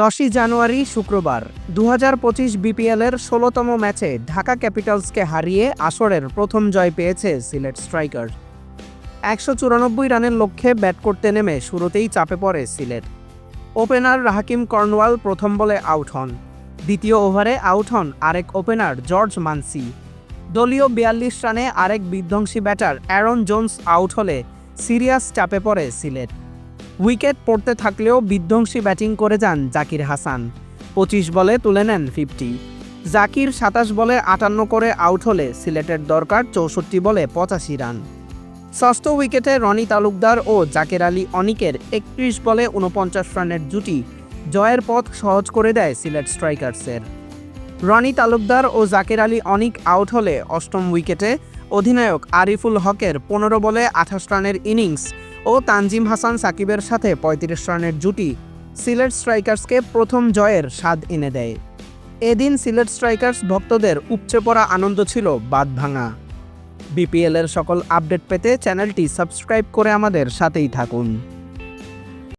দশই জানুয়ারি শুক্রবার দু হাজার পঁচিশ বিপিএলের ষোলোতম ম্যাচে ঢাকা ক্যাপিটালসকে হারিয়ে আসরের প্রথম জয় পেয়েছে সিলেট স্ট্রাইকার। একশো চুরানব্বই রানের লক্ষ্যে ব্যাট করতে নেমে শুরুতেই চাপে পড়ে সিলেট। ওপেনার রাহাকিম কর্নওয়াল প্রথম বলে আউট হন, দ্বিতীয় ওভারে আউট হন আরেক ওপেনার জর্জ মানসি। দলীয় বিয়াল্লিশ রানে আরেক বিধ্বংসী ব্যাটার অ্যারন জোন্স আউট হলে সিরিয়াস চাপে পড়ে সিলেট। উইকেট পড়তে থাকলেও বিধ্বংসী ব্যাটিং করে যান জাকির হাসান। পঁচিশ বলে তুলে নেন ফিফটি। জাকির সাতাশ বলে আটান্ন করে আউট হলে সিলেটের দরকার চৌষট্টি বলে পঁচাশি রান। ষষ্ঠ উইকেটে রনি তালুকদার ও জাকের আলী অনিকের একত্রিশ বলে উনপঞ্চাশ রানের জুটি জয়ের পথ সহজ করে দেয় সিলেট স্ট্রাইকার্সের। রনি তালুকদার ও জাকের আলী অনিক আউট হলে অষ্টম উইকেটে অধিনায়ক আরিফুল হকের পনেরো বলে আঠাশ রানের ইনিংস ও তানজিম হাসান সাকিবের সাথে পঁয়ত্রিশ রানের জুটি সিলেট স্ট্রাইকার্সকে প্রথম জয়ের স্বাদ এনে দেয়। এদিন সিলেট স্ট্রাইকার্স ভক্তদের উপচে পড়া আনন্দ ছিল বাদ ভাঙা। বিপিএলের সকল আপডেট পেতে চ্যানেলটি সাবস্ক্রাইব করে আমাদের সাথেই থাকুন।